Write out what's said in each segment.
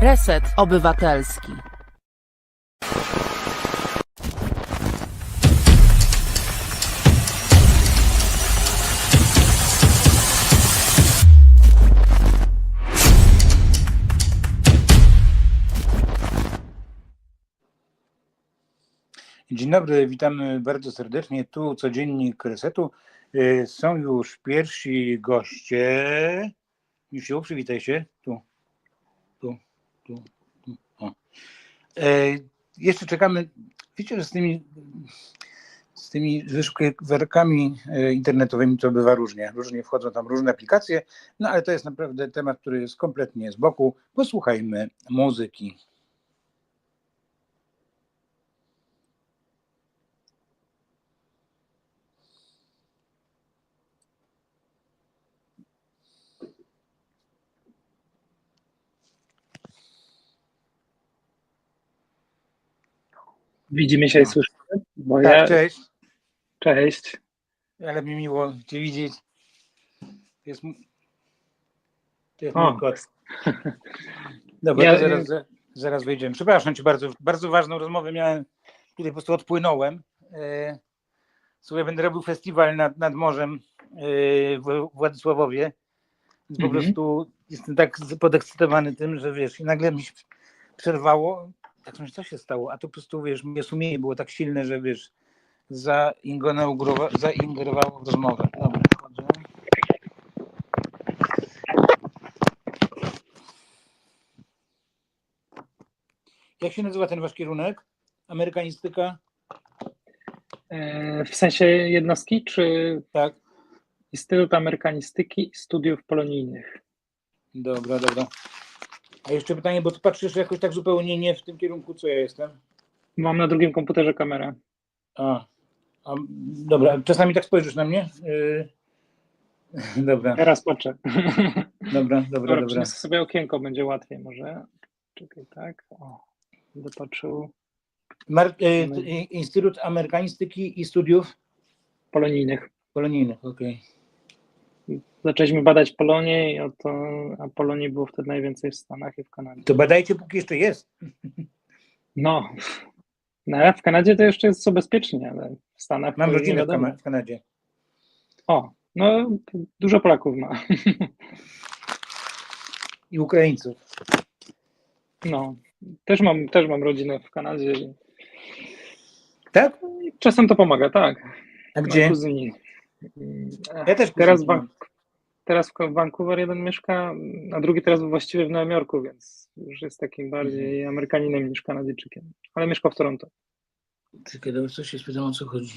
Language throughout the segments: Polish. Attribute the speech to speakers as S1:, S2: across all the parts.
S1: Reset Obywatelski.
S2: Dzień dobry, witamy bardzo serdecznie. Tu codziennik Resetu. Y, Są już pierwsi goście. Misiu, przywitaj się. Tu, tu. O. E, Jeszcze czekamy. Wiecie, że z tymi, z tymi wyszukiwarkami e, internetowymi to bywa różnie. Różnie wchodzą tam różne aplikacje, no ale to jest naprawdę temat, który jest kompletnie z boku. Posłuchajmy muzyki.
S3: Widzimy się i słyszymy? Bo
S2: Tak,
S3: ja...
S2: cześć.
S3: Cześć.
S2: Ale mi miło Cię widzieć. To jest, to jest mój kot. Dobra,
S3: Ja-
S2: zaraz, za- zaraz wejdziemy. Przepraszam Cię bardzo. Bardzo ważną rozmowę miałem. Tutaj po prostu odpłynąłem. E, Słuchaj, będę robił festiwal nad, nad morzem e, w Władysławowie. Po
S3: Mhm.
S2: prostu jestem tak podekscytowany tym, że wiesz, i nagle mi się przerwało. Tak myślę, co się stało? A to po prostu wiesz, moje sumienie było tak silne, że wiesz, zaingerowało zaingerowało w rozmowę. Dobra, wchodzę. Jak się nazywa ten wasz kierunek? Amerykanistyka?
S3: E, W sensie jednostki, czy
S2: Tak.
S3: Instytut Amerykanistyki i Studiów Polonijnych?
S2: Dobra, dobra. A jeszcze pytanie, bo ty patrzysz jakoś tak zupełnie nie w tym kierunku, co ja jestem.
S3: Mam na drugim komputerze kamerę.
S2: A, a dobra, czasami tak spojrzysz na mnie? Yy, dobra,
S3: Teraz patrzę.
S2: dobra, dobra,
S3: Dobra,
S2: dobra.
S3: sobie okienko, będzie łatwiej może. Czekaj, tak. O, będę patrzył.
S2: Mar- y, y, Instytut Amerykanistyki i Studiów
S3: Polonijnych.
S2: Polonijnych, okej.
S3: Zaczęliśmy badać Polonię, i oto, a Polonii było wtedy najwięcej w Stanach i w Kanadzie.
S2: To badajcie, póki jeszcze jest.
S3: No, no w Kanadzie to jeszcze jest co bezpiecznie, ale w Stanach
S2: Mam rodzinę w, Kanadzie.
S3: O, no dużo Polaków ma.
S2: I Ukraińców.
S3: No, też mam, też mam rodzinę w Kanadzie.
S2: Tak?
S3: Czasem to pomaga, tak.
S2: A gdzie?
S3: Kuzyni.
S2: Ja też
S3: Teraz, teraz w Vancouver jeden mieszka, a drugi teraz właściwie w Nowym Jorku, więc już jest takim bardziej
S2: Mhm.
S3: Amerykaninem niż Kanadyjczykiem. Ale mieszka w Toronto.
S2: Dobra, coś się spytam, o co chodzi.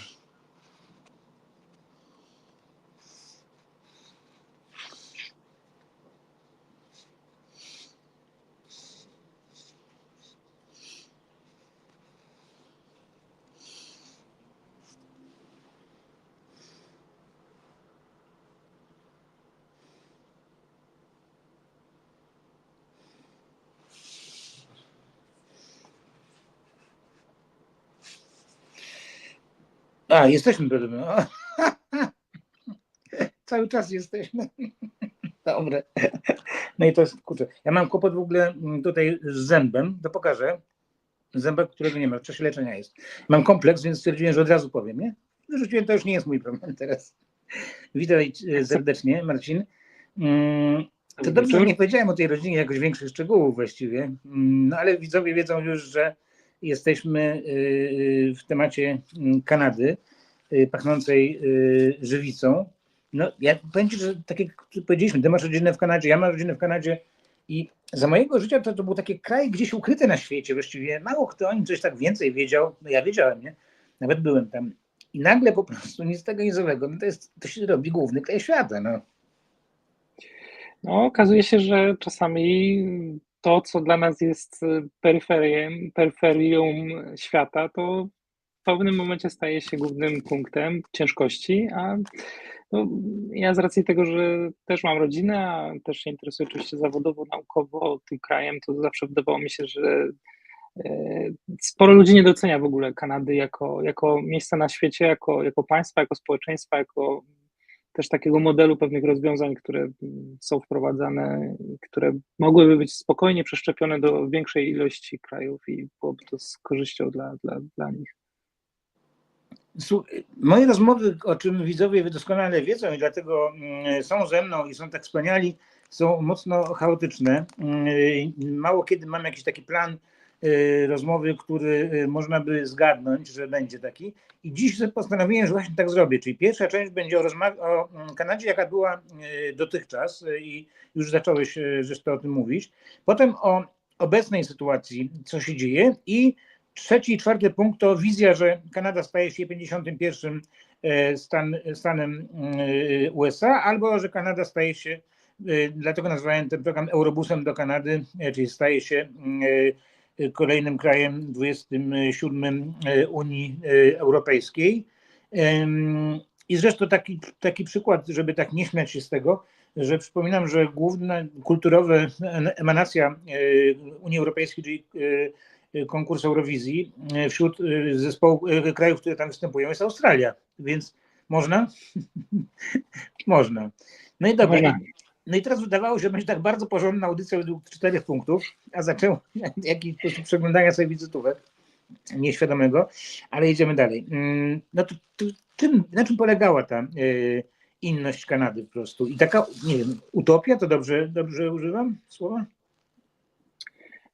S2: A, jesteśmy podobno. Cały czas jesteśmy. Dobre. No i to jest, kurczę, ja mam kłopot w ogóle mm, tutaj z zębem, to pokażę. Zębek, którego nie ma, w czasie leczenia jest. Mam kompleks, więc stwierdziłem, że od razu powiem, nie? Wyrzuciłem, to już nie jest mój problem teraz. Witaj e, serdecznie, Marcin. Mm, To dobrze, że nie powiedziałem o tej rodzinie jakoś większych szczegółów właściwie, Mm, no ale widzowie wiedzą już, że jesteśmy y, w temacie mm, Kanady, y, pachnącej y, żywicą. No, ja powiem Ci, że tak jak powiedzieliśmy, Ty masz rodzinę w Kanadzie, ja mam rodzinę w Kanadzie i za mojego życia to, to był taki kraj gdzieś ukryty na świecie właściwie. Mało kto o nim coś tak więcej wiedział. No ja wiedziałem, nie? Nawet byłem tam. I nagle po prostu nic z tego nic. No to, jest, to się robi główny kraj świata. No.
S3: No, okazuje się, że czasami to, co dla nas jest peryferiem, peryferium świata, to w pewnym momencie staje się głównym punktem ciężkości, a no, ja z racji tego, że też mam rodzinę, a też się interesuję oczywiście zawodowo, naukowo tym krajem, to zawsze wydawało mi się, że e, sporo ludzi nie docenia w ogóle Kanady jako, jako miejsca na świecie, jako, jako państwa, jako społeczeństwa, jako też takiego modelu pewnych rozwiązań, które są wprowadzane, które mogłyby być spokojnie przeszczepione do większej ilości krajów i byłoby to z korzyścią dla, dla, dla nich.
S2: Moje rozmowy, o czym widzowie doskonale wiedzą i dlatego mm, są ze mną i są tak wspaniali, są mocno chaotyczne. Mm, Mało kiedy mam jakiś taki plan rozmowy, który y, można by zgadnąć, że będzie taki. I dziś postanowiłem, że właśnie tak zrobię. Czyli pierwsza część będzie o, o mm, Kanadzie, jaka była y, dotychczas y, i już zacząłeś y, zresztą o tym mówić. Potem o obecnej sytuacji, co się dzieje i Trzeci i czwarty punkt to wizja, że Kanada staje się 51 e, stan, stanem USA, albo że Kanada staje się, dlatego nazwałem ten program Eurobusem do Kanady, e, czyli staje się kolejnym krajem 27 e, Unii e, Europejskiej. I zresztą taki, taki przykład, żeby tak nie śmiać się z tego, że przypominam, że główna kulturowa emanacja Unii Europejskiej, czyli konkurs Eurowizji wśród zespołów e, krajów, które tam występują jest Australia, więc można? można. No i dobra. No i teraz wydawało się, że będzie tak bardzo porządna audycja według czterech punktów, a zaczęło jakiś sposób przeglądania sobie wizytówek nieświadomego, ale idziemy dalej. Mm, No to, to czym, na czym polegała ta e, inność Kanady po prostu? I taka, nie wiem, utopia, to dobrze, dobrze używam słowa?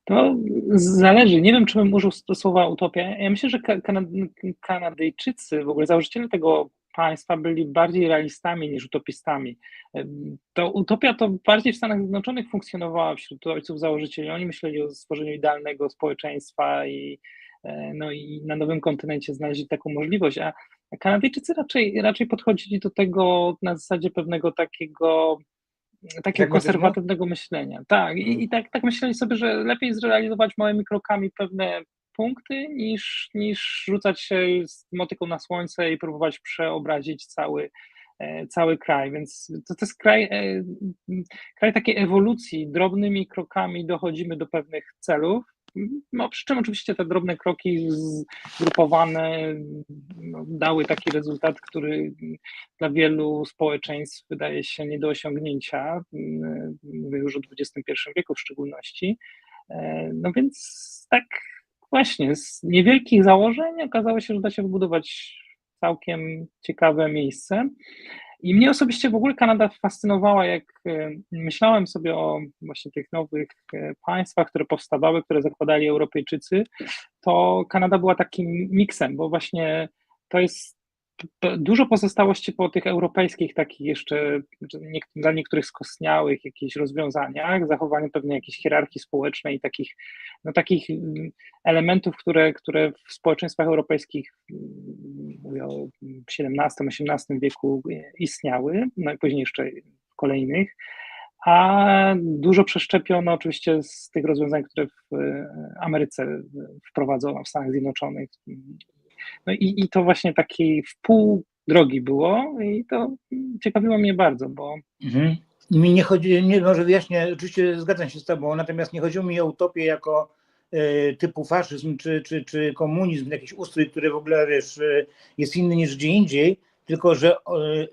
S3: To zależy. Nie wiem, czy bym użył słowa utopia. Ja myślę, że Ka- Kana- Kanadyjczycy, w ogóle założyciele tego państwa byli bardziej realistami niż utopistami. To utopia to bardziej w Stanach Zjednoczonych funkcjonowała wśród ojców założycieli. Oni myśleli o stworzeniu idealnego społeczeństwa i, e, no i na nowym kontynencie znaleźli taką możliwość, a Kanadyjczycy raczej, raczej podchodzili do tego na zasadzie pewnego takiego takiego konserwatywnego myślenia. Tak, i, i tak, tak myśleli sobie, że lepiej zrealizować małymi krokami pewne punkty, niż, niż rzucać się z motyką na słońce i próbować przeobrazić cały, e, cały kraj. Więc to, to jest kraj, e, kraj takiej ewolucji. Drobnymi krokami dochodzimy do pewnych celów. No, przy czym oczywiście te drobne kroki zgrupowane no, dały taki rezultat, który dla wielu społeczeństw wydaje się nie do osiągnięcia. Mówię już o XXI wieku w szczególności. E, No więc tak właśnie, z niewielkich założeń okazało się, że da się wybudować całkiem ciekawe miejsce. I mnie osobiście w ogóle Kanada fascynowała, jak e, myślałem sobie o właśnie tych nowych e, państwach, które powstawały, które zakładali Europejczycy, to Kanada była takim miksem, bo właśnie to jest dużo pozostałości po tych europejskich, takich jeszcze dla niektórych skostniałych jakichś rozwiązaniach, zachowanie pewnej jakiejś hierarchii społecznej takich, no, takich mm, elementów, które, które w społeczeństwach europejskich, mm, mówię o XVII-XVIII wieku istniały, no i później jeszcze w kolejnych, a dużo przeszczepiono oczywiście z tych rozwiązań, które w e, Ameryce wprowadzono, w Stanach Zjednoczonych. No i, i to właśnie taki w pół drogi było i to ciekawiło mnie bardzo, bo
S2: Mhm. Mi nie chodzi, nie, może wyjaśnię, oczywiście zgadzam się z Tobą, natomiast nie chodziło mi o utopię jako e, typu faszyzm czy, czy, czy komunizm, jakiś ustrój, który w ogóle wiesz, e, jest inny niż gdzie indziej, tylko że e,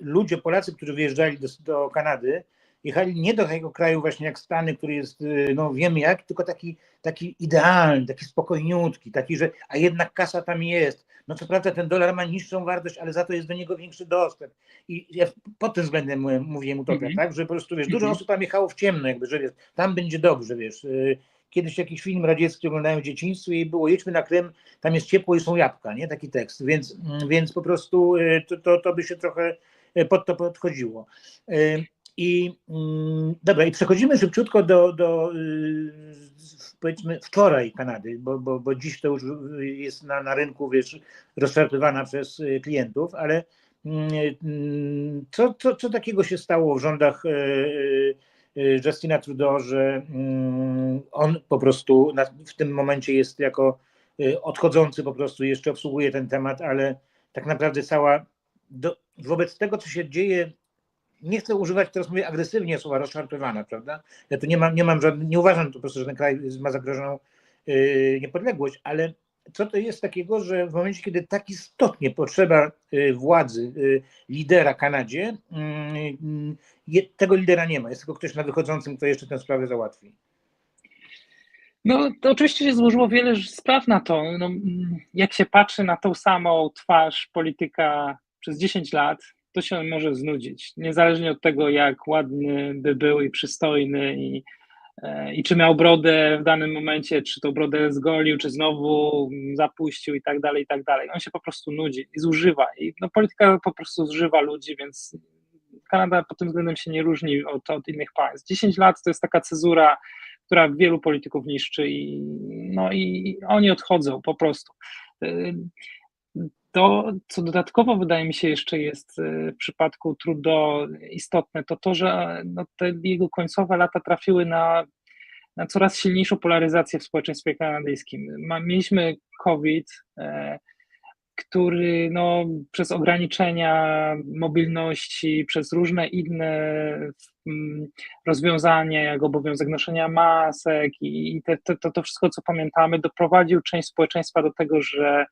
S2: ludzie, Polacy, którzy wyjeżdżali do, do Kanady, jechali nie do takiego kraju właśnie jak Stany, który jest, no wiemy jak, tylko taki, taki idealny, taki spokojniutki, taki, że a jednak kasa tam jest. No co prawda ten dolar ma niższą wartość, ale za to jest do niego większy dostęp. I ja pod tym względem mówiłem utopia,
S3: Mhm.
S2: tak? Że po prostu wiesz, dużo
S3: Mhm.
S2: osób tam jechało w ciemno, jakby, że wiesz, tam będzie dobrze, wiesz. y, Kiedyś jakiś film radziecki oglądałem w dzieciństwie i było jedźmy na Krym, tam jest ciepło i są jabłka, nie? Taki tekst, więc, mm, więc po prostu y, to, to, to by się trochę y, pod to podchodziło. I mm, dobra, i przechodzimy szybciutko do, do powiedzmy wczoraj Kanady, bo, bo, bo dziś to już jest na, na rynku, wiesz, rozszarpywana przez y, klientów, ale mm, mm, co, co, co takiego się stało w rządach y, y, y, Justina Trudeau, że mm, on po prostu w tym momencie jest jako y, odchodzący po prostu jeszcze obsługuje ten temat, ale tak naprawdę cała do, wobec tego, co się dzieje nie chcę używać, teraz mówię agresywnie słowa rozszarpywana, prawda? Ja tu nie mam, nie mam żadnych, nie uważam po prostu, że ten kraj ma zagrożoną yy, niepodległość, ale co to jest takiego, że w momencie, kiedy tak istotnie potrzeba y, władzy, y, lidera Kanadzie, je- tego lidera nie ma. Jest tylko ktoś na wychodzącym, kto jeszcze tę sprawę załatwi.
S3: No, to oczywiście się złożyło wiele spraw na to. No, mm, jak się patrzy na tą samą twarz polityka przez 10 lat, to się może znudzić. Niezależnie od tego, jak ładny by był i przystojny, i, e, i czy miał brodę w danym momencie, czy tą brodę zgolił, czy znowu zapuścił i tak dalej, i tak dalej. On się po prostu nudzi i zużywa. I no, polityka po prostu zużywa ludzi, więc Kanada pod tym względem się nie różni od, od innych państw. 10 lat to jest taka cezura, która wielu polityków niszczy i, no i oni odchodzą po prostu. To, co dodatkowo wydaje mi się jeszcze jest y, w przypadku Trudeau istotne, to to, że no, te jego końcowe lata trafiły na, na coraz silniejszą polaryzację w społeczeństwie kanadyjskim. Mieliśmy COVID, e, który no, przez ograniczenia mobilności, przez różne inne mm, rozwiązania, jak obowiązek noszenia masek i te, to, to wszystko, co pamiętamy, doprowadził część społeczeństwa do tego, że,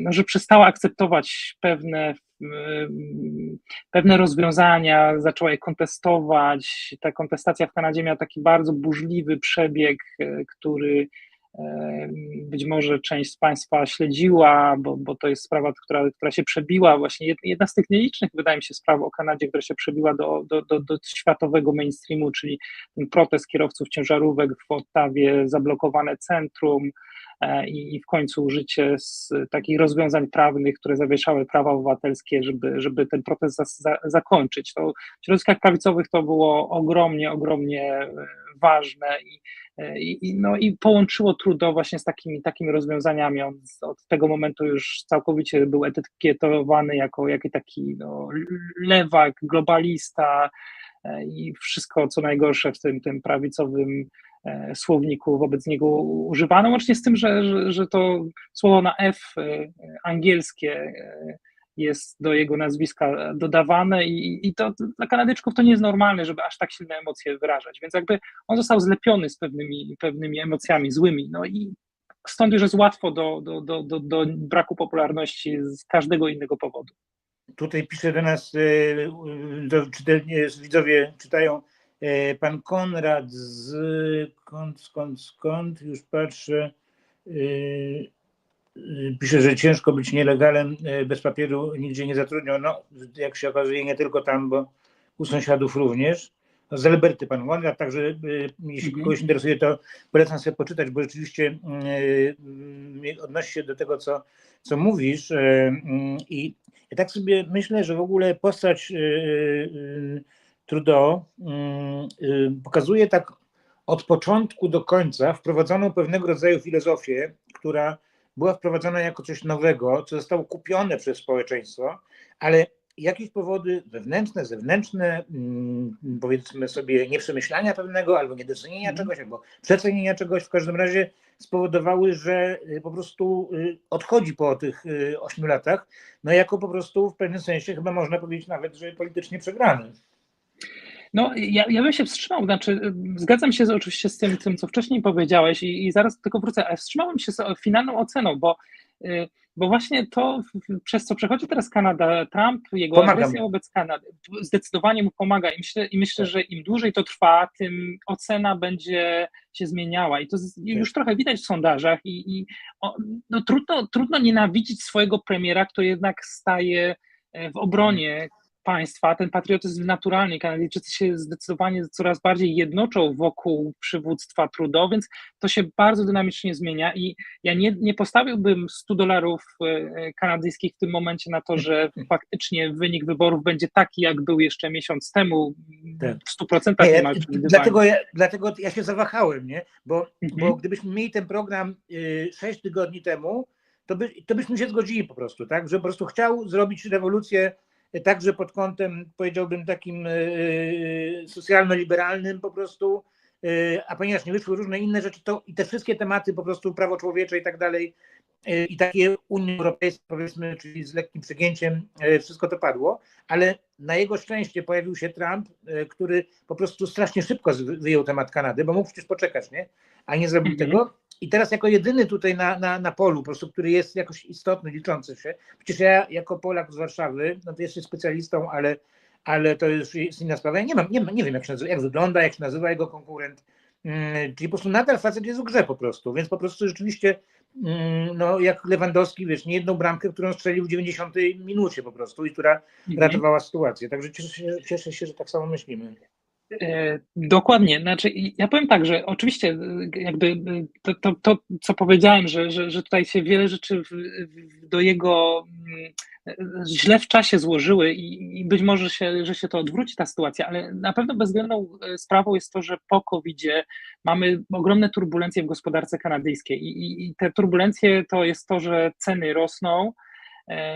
S3: no, że przestała akceptować pewne, mm, pewne rozwiązania, zaczęła je kontestować. Ta kontestacja w Kanadzie miała taki bardzo burzliwy przebieg, e, który e, być może część z Państwa śledziła, bo, bo to jest sprawa, która, która się przebiła, właśnie jed- jedna z tych nielicznych, wydaje mi się, spraw o Kanadzie, która się przebiła do, do, do, do światowego mainstreamu, czyli protest kierowców ciężarówek w Ottawie, zablokowane centrum e, i, i w końcu użycie takich rozwiązań prawnych, które zawieszały prawa obywatelskie, żeby, żeby ten protest za, za, zakończyć. To w środowiskach prawicowych to było ogromnie, ogromnie e, ważne i i, i- no, i połączyło Trudeau właśnie z takimi, takimi rozwiązaniami. On od tego momentu już całkowicie był etykietowany jako, jako taki no, lewak, globalista e, i wszystko, co najgorsze w tym, tym prawicowym e, słowniku wobec niego używano, łącznie z tym, że, że, że to słowo na F e, angielskie e, jest do jego nazwiska dodawane i, i to dla Kanadyczków to nie jest normalne, żeby aż tak silne emocje wyrażać, więc jakby on został zlepiony z pewnymi, pewnymi emocjami złymi, no i stąd już jest łatwo do, do, do, do, do braku popularności z każdego innego powodu.
S2: Tutaj pisze do nas, e, do, czytelnie, widzowie czytają, e, pan Konrad z, skąd, skąd, skąd, już patrzę, pisze, że ciężko być nielegalem bez papieru, nigdzie nie zatrudnią. No, jak się okazuje, nie tylko tam, bo u sąsiadów również. Z Alberty pan Konrad, także jeśli
S3: Mhm.
S2: kogoś interesuje, to polecam sobie poczytać, bo rzeczywiście odnosi się do tego, co, co mówisz i ja tak sobie myślę, że w ogóle postać y, y, Trudeau y, y, pokazuje tak od początku do końca wprowadzoną pewnego rodzaju filozofię, która była wprowadzona jako coś nowego, co zostało kupione przez społeczeństwo, ale jakieś powody wewnętrzne, zewnętrzne, mm, powiedzmy sobie nieprzemyślania pewnego, albo niedocenienia
S3: Mhm.
S2: czegoś, albo przecenienia czegoś, w każdym razie spowodowały, że y, po prostu y, odchodzi po tych y, ośmiu latach, no jako po prostu w pewnym sensie chyba można powiedzieć nawet, że politycznie przegrany.
S3: No, ja, ja bym się wstrzymał, znaczy zgadzam się z, oczywiście z tym, tym, co wcześniej powiedziałeś i, i zaraz tego wrócę, ale wstrzymałem się z finalną oceną, bo, bo właśnie to, przez co przechodzi teraz Kanada, Trump, jego
S2: Pomaga
S3: agresja wobec Kanady, zdecydowanie mu pomaga i myślę, i myślę,
S2: Tak.
S3: że im dłużej to trwa, tym ocena będzie się zmieniała i to już trochę widać w sondażach i, i no, trudno, trudno nienawidzić swojego premiera, kto jednak staje e, w obronie państwa, ten patriotyzm naturalny, Kanadyjczycy się zdecydowanie coraz bardziej jednoczą wokół przywództwa Trudeau, więc to się bardzo dynamicznie zmienia i ja nie, nie postawiłbym 100 dolarów e, kanadyjskich w tym momencie na to, że faktycznie wynik wyborów będzie taki, jak był jeszcze miesiąc temu,
S2: Tak.
S3: w 100%
S2: Nie,
S3: niemal przewidywalny.
S2: dlatego, ja, dlatego ja się zawahałem, nie? Bo,
S3: Mhm.
S2: bo gdybyśmy mieli ten program y, sześć tygodni temu, to, by, to byśmy się zgodzili po prostu, tak? Że po prostu chciał zrobić rewolucję y, także pod kątem, powiedziałbym, takim y, socjalno-liberalnym po prostu, y, a ponieważ nie wyszły różne inne rzeczy, to i te wszystkie tematy po prostu prawo człowiecze i tak dalej, i takie Unia Europejska, powiedzmy, czyli z lekkim przegięciem, wszystko to padło, ale na jego szczęście pojawił się Trump, który po prostu strasznie szybko wyjął temat Kanady, bo mógł przecież poczekać, nie? A nie zrobił
S3: Mhm.
S2: tego. I teraz jako jedyny tutaj na, na, na polu, po prostu, który jest jakoś istotny, liczący się, przecież ja jako Polak z Warszawy, no to jestem specjalistą, ale, ale to już jest inna sprawa. Ja nie, mam, nie, mam, nie wiem, jak, się nazywa, jak wygląda, jak się nazywa jego konkurent. Mm, Czyli po prostu nadal facet jest w grze po prostu, więc po prostu rzeczywiście, mm, no jak Lewandowski, wiesz, nie jedną bramkę, którą strzelił w 90 minucie po prostu i która ratowała sytuację. Także cieszę się, cieszę się, że tak samo myślimy.
S3: E, Dokładnie. Znaczy, ja powiem tak, że oczywiście e, jakby e, to, to, to co powiedziałem, że, że, że tutaj się wiele rzeczy w, w, do jego mm, źle w czasie złożyły i, i być może się, że się to odwróci ta sytuacja, ale na pewno bezwzględną sprawą jest to, że po COVID-zie mamy ogromne turbulencje w gospodarce kanadyjskiej i, i, i te turbulencje to jest to, że ceny rosną,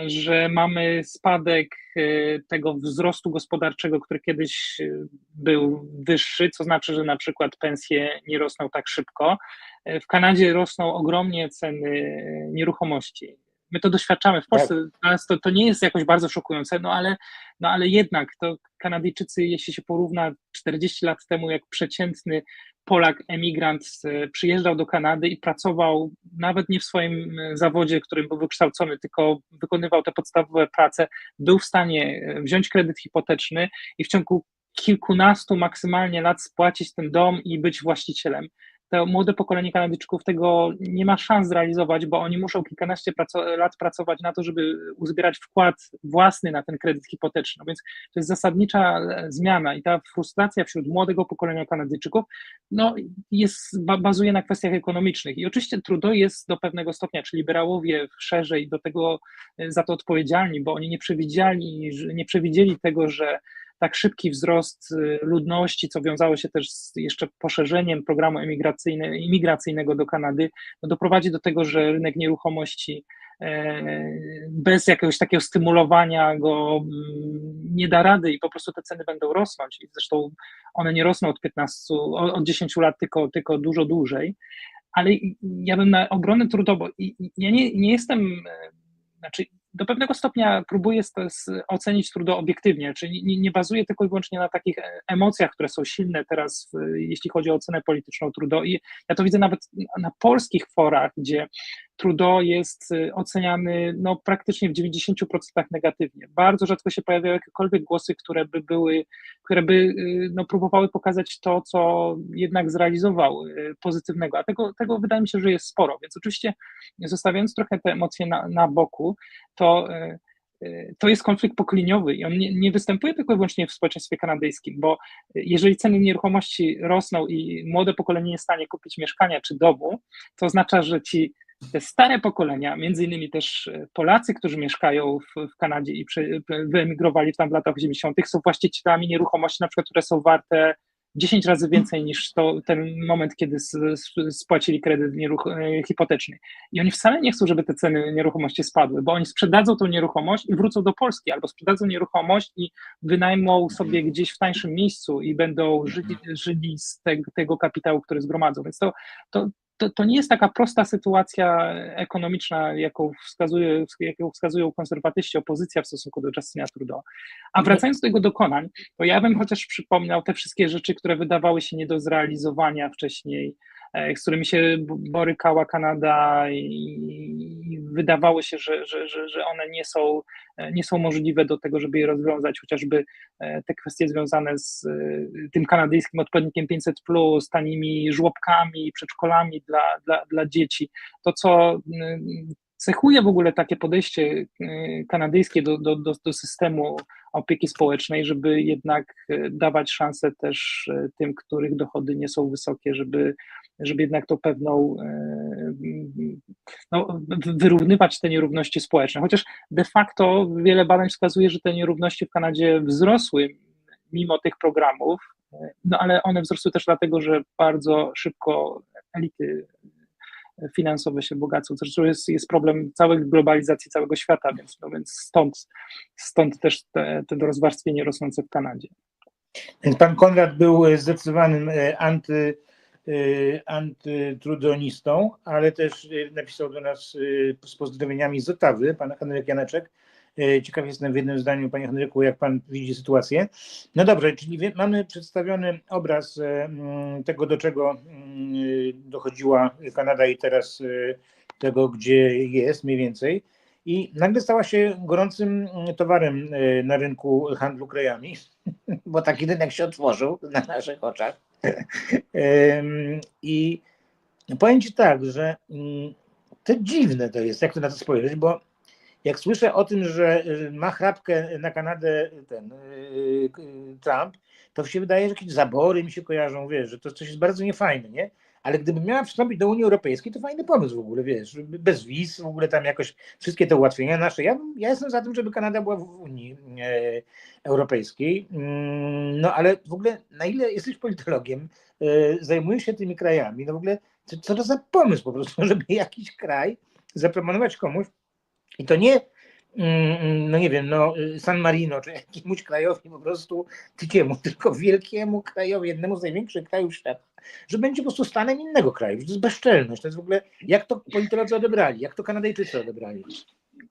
S3: że mamy spadek e, tego wzrostu gospodarczego, który kiedyś e, był wyższy, co znaczy, że na przykład pensje nie rosną tak szybko. E, W Kanadzie rosną ogromnie ceny nieruchomości. My to doświadczamy w Polsce. Nas to, to nie jest jakoś bardzo szokujące, no ale, no ale jednak to Kanadyjczycy, jeśli się porówna 40 lat temu, jak przeciętny Polak, emigrant przyjeżdżał do Kanady i pracował nawet nie w swoim e, zawodzie, którym był wykształcony, tylko wykonywał te podstawowe prace, był w stanie e, wziąć kredyt hipoteczny i w ciągu kilkunastu maksymalnie lat spłacić ten dom i być właścicielem. To młode pokolenie Kanadyjczyków tego nie ma szans zrealizować, bo oni muszą kilkanaście praco- lat pracować na to, żeby uzbierać wkład własny na ten kredyt hipoteczny. No więc to jest zasadnicza e, zmiana i ta frustracja wśród młodego pokolenia Kanadyjczyków no, jest, ba- bazuje na kwestiach ekonomicznych. I oczywiście Trudeau jest do pewnego stopnia, czy liberałowie szerzej do tego e, za to odpowiedzialni, bo oni nie przewidzieli, nie przewidzieli tego, że tak szybki wzrost y, ludności, co wiązało się też z jeszcze poszerzeniem programu imigracyjnego do Kanady, no doprowadzi do tego, że rynek nieruchomości e, bez jakiegoś takiego stymulowania go mm, nie da rady i po prostu te ceny będą rosnąć. I zresztą one nie rosną od 15, o- od 10 lat, tylko, tylko dużo dłużej. Ale ja bym na obronę i ja nie, nie jestem, e, znaczy do pewnego stopnia próbuję ocenić Trudeau obiektywnie, czyli nie, nie bazuję tylko i wyłącznie na takich e, emocjach, które są silne teraz, jeśli chodzi o ocenę polityczną Trudeau. I ja to widzę nawet na polskich forach, gdzie Trudeau jest y, oceniany no, praktycznie w 90% negatywnie. Bardzo rzadko się pojawiają jakiekolwiek głosy, które by były, które by y, no, próbowały pokazać to, co jednak zrealizował y, pozytywnego, a tego, tego wydaje mi się, że jest sporo. Więc oczywiście zostawiając trochę te emocje na, na boku, to to jest konflikt pokoleniowy i on nie, nie występuje tylko i wyłącznie w społeczeństwie kanadyjskim, bo jeżeli ceny nieruchomości rosną i młode pokolenie nie jest w stanie kupić mieszkania czy domu, to oznacza, że ci te stare pokolenia, między innymi też e, Polacy, którzy mieszkają w, w Kanadzie i prze, wyemigrowali tam w latach 80., są właścicielami nieruchomości, na przykład, które są warte 10 razy więcej niż to, ten moment, kiedy spłacili kredyt nieruch, e, hipoteczny. I oni wcale nie chcą, żeby te ceny nieruchomości spadły, bo oni sprzedadzą tą nieruchomość i wrócą do Polski, albo sprzedadzą nieruchomość i wynajmą sobie gdzieś w tańszym miejscu i będą żyli, żyli z te, tego kapitału, który zgromadzą. Więc to, to, to, to nie jest taka prosta sytuacja ekonomiczna, jaką, wskazuje, jaką wskazują konserwatyści, opozycja w stosunku do Justina Trudeau. A wracając do jego dokonań, to ja bym chociaż przypomniał te wszystkie rzeczy, które wydawały się nie do zrealizowania wcześniej, z którymi się borykała Kanada i wydawało się, że, że, że, one nie są, e, nie są możliwe do tego, żeby je rozwiązać, chociażby e, te kwestie związane z e, tym kanadyjskim odpowiednikiem 500, tanimi żłobkami, przedszkolami dla, dla, dla dzieci. To, co cechuje w ogóle takie podejście kanadyjskie do, do, do, do systemu opieki społecznej, żeby jednak dawać szansę też tym, których dochody nie są wysokie, żeby, żeby jednak tą pewną y, no, wy- wyrównywać te nierówności społeczne. Chociaż de facto wiele badań wskazuje, że te nierówności w Kanadzie wzrosły mimo tych programów, y, no ale one wzrosły też dlatego, że bardzo szybko elity finansowe się bogacą. Zresztą jest, jest problem całej globalizacji całego świata, więc, no więc stąd, stąd też te, te rozwarstwienie rosnące w Kanadzie.
S2: Więc pan Konrad był e, zdecydowanym e, anty, e, antytrudonistą, ale też e, napisał do nas e, z pozdrowieniami z Ottawy, pan Henryk Janeczek. Ciekaw jestem w jednym zdaniu, panie Henryku, jak pan widzi sytuację. No dobrze, czyli mamy przedstawiony obraz mm, tego, do czego mm, y, dochodziła Kanada i teraz y, tego, gdzie jest mniej więcej. I nagle stała się gorącym y, towarem y, na rynku handlu krajami, bo taki rynek się otworzył na naszych oczach. I powiem Ci tak, że mm, to dziwne to jest, jak to na to spojrzeć, bo jak słyszę o tym, że y, ma chrapkę na Kanadę ten y, y, Trump, to się wydaje, że jakieś zabory mi się kojarzą, wiesz, że to coś jest bardzo niefajne, nie? Ale gdybym miała przystąpić do Unii Europejskiej, to fajny pomysł w ogóle, wiesz, bez wiz, w ogóle tam jakoś wszystkie te ułatwienia nasze. Ja, ja jestem za tym, żeby Kanada była w Unii e, Europejskiej, Mm, no ale w ogóle na ile jesteś politologiem, e, zajmujesz się tymi krajami, no w ogóle co, co to za pomysł po prostu, żeby jakiś kraj zaproponować komuś i to nie, no nie wiem, no y, San Marino, czy jakiemuś krajowi po prostu tyciemu, tylko wielkiemu krajowi, jednemu z największych krajów świata, że będzie po prostu stanem innego kraju. To jest bezczelność. To jest w ogóle, jak to politolodzy odebrali, jak to Kanadyjczycy odebrali.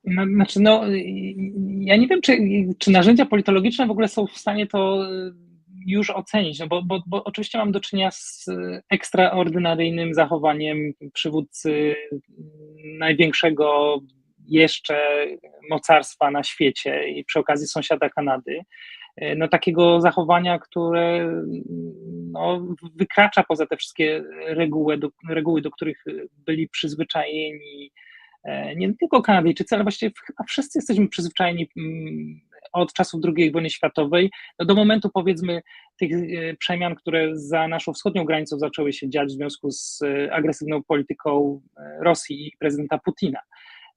S3: No, znaczy, no, y, ja nie wiem, czy, czy narzędzia politologiczne w ogóle są w stanie to y, już ocenić, no bo, bo, bo oczywiście mam do czynienia z y, ekstraordynaryjnym zachowaniem przywódcy y, największego jeszcze mocarstwa na świecie i przy okazji sąsiada Kanady. Y, No, takiego zachowania, które no, wykracza poza te wszystkie reguły do, reguły, do których byli przyzwyczajeni e, nie tylko Kanadyjczycy, ale właściwie chyba wszyscy jesteśmy przyzwyczajeni mm, od czasów II wojny światowej no do momentu powiedzmy tych e, przemian, które za naszą wschodnią granicą zaczęły się dziać w związku z e, agresywną polityką e, Rosji i prezydenta Putina.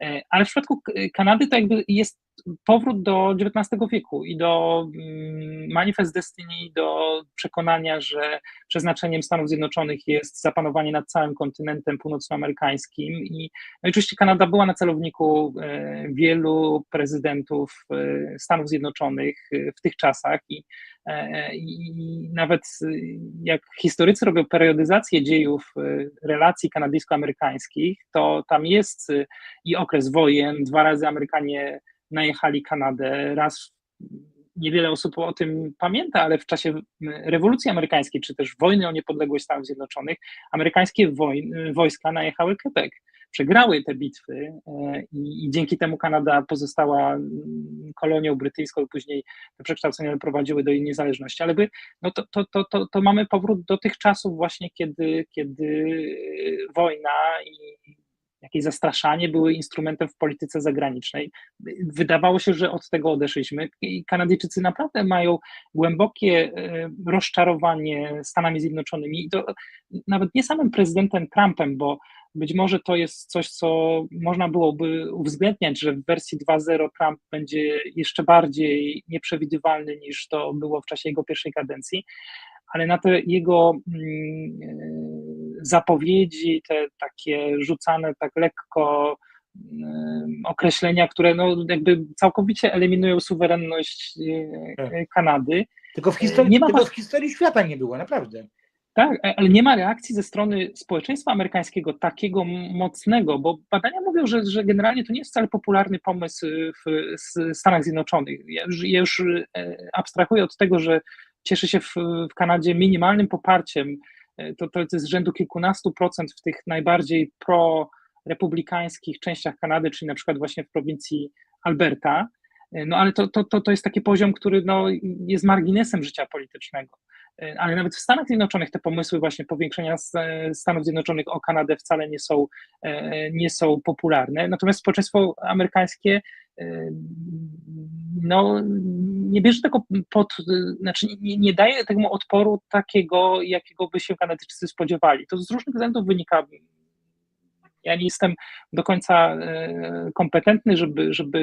S3: E, Ale w przypadku Kanady to jakby jest powrót do XIX wieku i do mm, manifest destiny, do przekonania, że przeznaczeniem Stanów Zjednoczonych jest zapanowanie nad całym kontynentem północnoamerykańskim. I no i oczywiście Kanada była na celowniku e, wielu prezydentów e, Stanów Zjednoczonych e, w tych czasach. I, i nawet jak historycy robią periodyzację dziejów relacji kanadyjsko-amerykańskich, to tam jest i okres wojen, dwa razy Amerykanie najechali Kanadę, raz niewiele osób o tym pamięta, ale w czasie rewolucji amerykańskiej, czy też wojny o niepodległość Stanów Zjednoczonych, amerykańskie wojska najechały Quebec. Przegrały te bitwy e, i, i dzięki temu Kanada pozostała mm, kolonią brytyjską, później te przekształcenia doprowadziły do jej niezależności. Ale by, no to, to, to, to, to mamy powrót do tych czasów właśnie, kiedy, kiedy wojna i jakieś zastraszanie były instrumentem w polityce zagranicznej. Wydawało się, że od tego odeszliśmy i Kanadyjczycy naprawdę mają głębokie e, rozczarowanie Stanami Zjednoczonymi i to nawet nie samym prezydentem Trumpem, bo być może to jest coś, co można byłoby uwzględniać, że w wersji 2.0 Trump będzie jeszcze bardziej nieprzewidywalny niż to było w czasie jego pierwszej kadencji, ale na te jego mm, e, zapowiedzi, te takie rzucane tak lekko określenia, które no jakby całkowicie eliminują suwerenność e, e, Kanady.
S2: Tylko w historii,
S3: Nie ma
S2: tylko w historii świata nie było, naprawdę.
S3: Tak, e, ale nie ma reakcji ze strony społeczeństwa amerykańskiego takiego mocnego, bo badania mówią, że, że generalnie to nie jest wcale popularny pomysł w s- Stanach Zjednoczonych. Ja już, ja już e, abstrahuję od tego, że cieszy się w, w Kanadzie minimalnym poparciem. E, To, to jest rzędu kilkunastu procent w tych najbardziej pro-republikańskich częściach Kanady, czyli na przykład właśnie w prowincji Alberta. E, No ale to, to, to, to jest taki poziom, który no, jest marginesem życia politycznego. E, Ale nawet w Stanach Zjednoczonych te pomysły właśnie powiększenia e, Stanów Zjednoczonych o Kanadę wcale nie są, e, nie są popularne. Natomiast społeczeństwo amerykańskie no, nie bierze tego pod, znaczy nie, nie daje temu odporu takiego, jakiego by się Kanadyjczycy spodziewali. To z różnych względów wynika. Ja nie jestem do końca e, kompetentny, żeby, żeby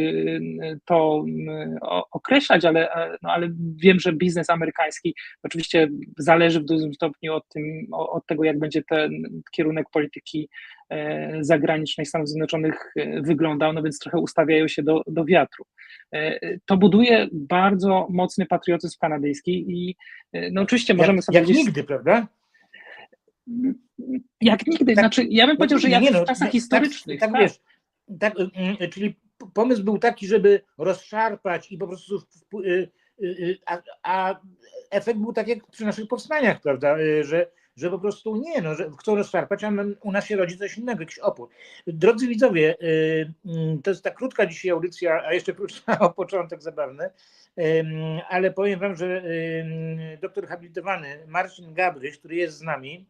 S3: to m, o- określać, ale, e, no, ale wiem, że biznes amerykański oczywiście zależy w dużym stopniu od, tym, od tego, jak będzie ten kierunek polityki e, zagranicznej Stanów Zjednoczonych e, wyglądał, no więc trochę ustawiają się do, do wiatru. E, To buduje bardzo mocny patriotyzm kanadyjski i e, no oczywiście możemy
S2: jak,
S3: sobie
S2: jak
S3: gdzieś...
S2: nigdy, prawda?
S3: Jak nigdy,
S2: Tak,
S3: znaczy ja bym powiedział, że jak
S2: Nie, no,
S3: w czasach
S2: tak-
S3: historycznych.
S2: Tak, tak wiesz, tak, mm, czyli pomysł był taki, żeby rozszarpać i po prostu, y, y, a, a efekt był tak jak przy naszych powstaniach, prawda, y, że że po prostu nie, no, że chcą rozszarpać, a u nas się rodzi coś innego, jakiś opór. Drodzy widzowie, y, mm, to jest ta krótka dzisiaj audycja, a jeszcze krótsza o początek zabawny, ale powiem wam, że doktor habilitowany Marcin Gabryś, który jest z nami,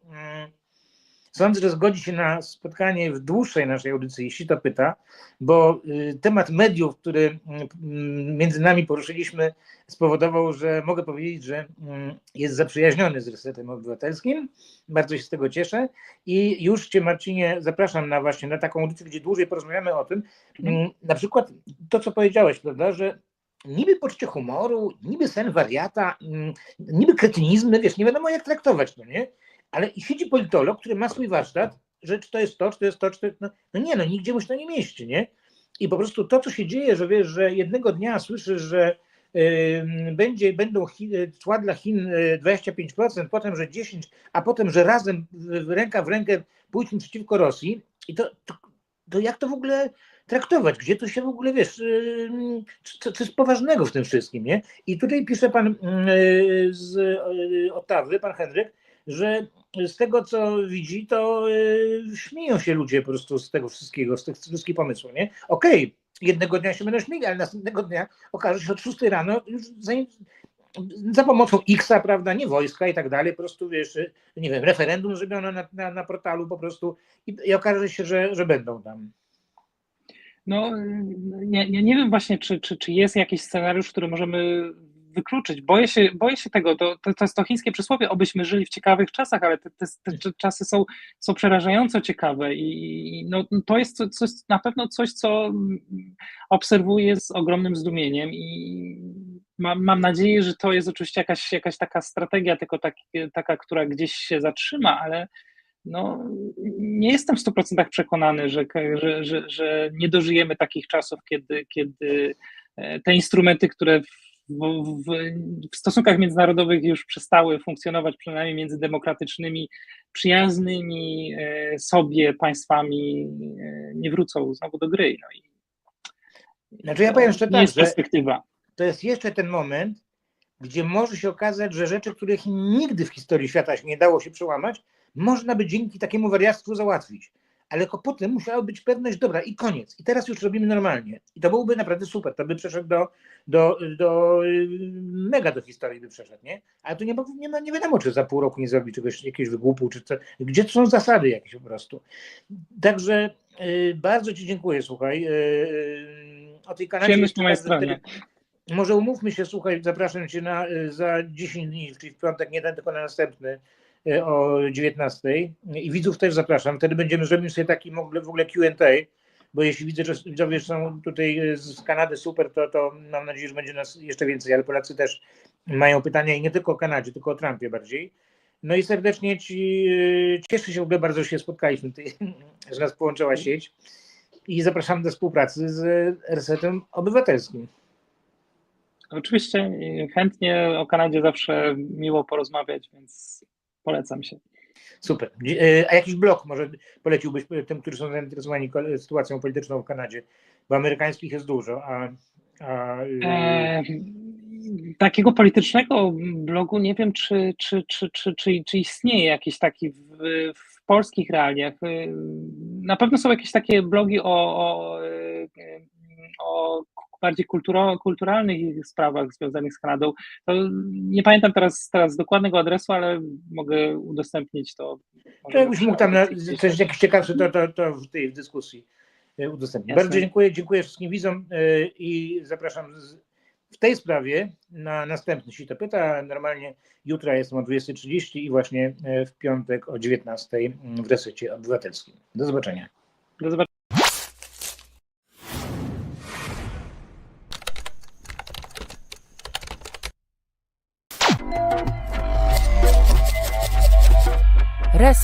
S2: Sądzę, że zgodzi się na spotkanie w dłuższej naszej audycji, jeśli to pyta, bo y, temat mediów, który y, między nami poruszyliśmy, spowodował, że mogę powiedzieć, że y, jest zaprzyjaźniony z Resetem Obywatelskim. Bardzo się z tego cieszę i już Cię, Marcinie, zapraszam na właśnie na taką audycję, gdzie dłużej porozmawiamy o tym. Y, Na przykład to, co powiedziałeś, prawda, że niby poczucie humoru, niby sen wariata, y, niby kretynizmy, wiesz, nie wiadomo jak traktować, no nie? Ale siedzi politolog, który ma swój warsztat, że czy to jest to, czy to jest to, czy to jest... No, no nie, no nigdzie mu się to nie mieści, nie? I po prostu to, co się dzieje, że wiesz, że jednego dnia słyszysz, że y, będzie, będą Chin, cła dla Chin y, 25%, potem, że 10%, a potem, że razem ręka w rękę pójdą przeciwko Rosji. I to, to, to jak to w ogóle traktować? Gdzie to się w ogóle, wiesz, y, co, co jest poważnego w tym wszystkim, nie? I tutaj pisze pan y, z y, Ottawy, pan Henryk, że z tego, co widzi, to y, śmieją się ludzie po prostu z tego wszystkiego, z tych wszystkich pomysłów, nie? Okej, jednego dnia się będą śmieli, ale następnego dnia okaże się od 6 rano już za, za pomocą X-a, prawda, nie wojska i tak dalej, po prostu, wiesz, y, nie wiem, referendum zrobiono na, na, na portalu po prostu i, i okaże się, że, że będą tam.
S3: No, ja, ja nie wiem właśnie, czy, czy, czy jest jakiś scenariusz, który możemy wykluczyć. Boję się, boję się tego, to, to, to jest to chińskie przysłowie, obyśmy żyli w ciekawych czasach, ale te, te, te czasy są, są przerażająco ciekawe i no, to jest coś, na pewno coś, co obserwuję z ogromnym zdumieniem i mam, mam nadzieję, że to jest oczywiście jakaś, jakaś taka strategia, tylko tak, taka, która gdzieś się zatrzyma, ale no, nie jestem w 100% przekonany, że, że, że, że nie dożyjemy takich czasów, kiedy, kiedy te instrumenty, które w, w, w, stosunkach międzynarodowych już przestały funkcjonować, przynajmniej między demokratycznymi, przyjaznymi sobie państwami, nie wrócą znowu do gry. No i
S2: znaczy ja powiem jeszcze tak,
S3: jest
S2: że
S3: perspektywa.
S2: to jest jeszcze ten moment, gdzie może się okazać, że rzeczy, których nigdy w historii świata się nie dało się przełamać, można by dzięki takiemu wariactwu załatwić. Ale potem musiała być pewność, dobra, i koniec. I teraz już robimy normalnie. I to byłoby naprawdę super. To by przeszedł do, do, do mega do historii by przeszedł, nie? Ale tu nie, ma- nie, ma, nie wiadomo, czy za pół roku nie zrobi czegoś, jakiegoś wygłupu, czy co. Gdzie to są zasady jakieś po prostu. Także y, bardzo Ci dziękuję, słuchaj. Y, y, o tej Kanadzie
S3: mojej
S2: może umówmy się, słuchaj, zapraszam Cię na, y, za 10 dni, czyli w piątek, nie ten, tylko na następny y, o 19 i widzów też zapraszam. Wtedy będziemy zrobić sobie taki w ogóle, Q&A, bo jeśli widzę, że widzowie są tutaj y, z Kanady super, to, to mam nadzieję, że będzie nas jeszcze więcej, ale Polacy też mają pytania i nie tylko o Kanadzie, tylko o Trumpie bardziej. No i serdecznie Ci y, cieszę się w ogóle bardzo, się spotkaliśmy, ty, że nas połączyła sieć i zapraszam do współpracy z Resetem Obywatelskim.
S3: Oczywiście chętnie o Kanadzie zawsze miło porozmawiać, więc polecam się.
S2: Super. E, A jakiś blog może poleciłbyś tym, którzy są zainteresowani sytuacją polityczną w Kanadzie? Bo amerykańskich jest dużo, a. a y,
S3: E, takiego politycznego blogu nie wiem, czy, czy, czy, czy, czy, czy istnieje jakiś taki w, w polskich realiach. Y, Na pewno są jakieś takie blogi o, o, y, o bardziej kulturo, kulturalnych sprawach związanych z Kanadą. To nie pamiętam teraz, teraz dokładnego adresu, ale mogę udostępnić to.
S2: to jakbyś mógł tam na, coś jakiś ciekawszy, to, to, to w tej dyskusji e, udostępnić. Bardzo dziękuję, dziękuję wszystkim widzom e, i zapraszam w tej sprawie na następny się to pyta. Normalnie jutro jestem o 20.30 i właśnie e, w piątek o 19.00 w resecie obywatelskim. Do zobaczenia.
S3: Do zobaczenia.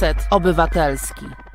S1: Reset Obywatelski.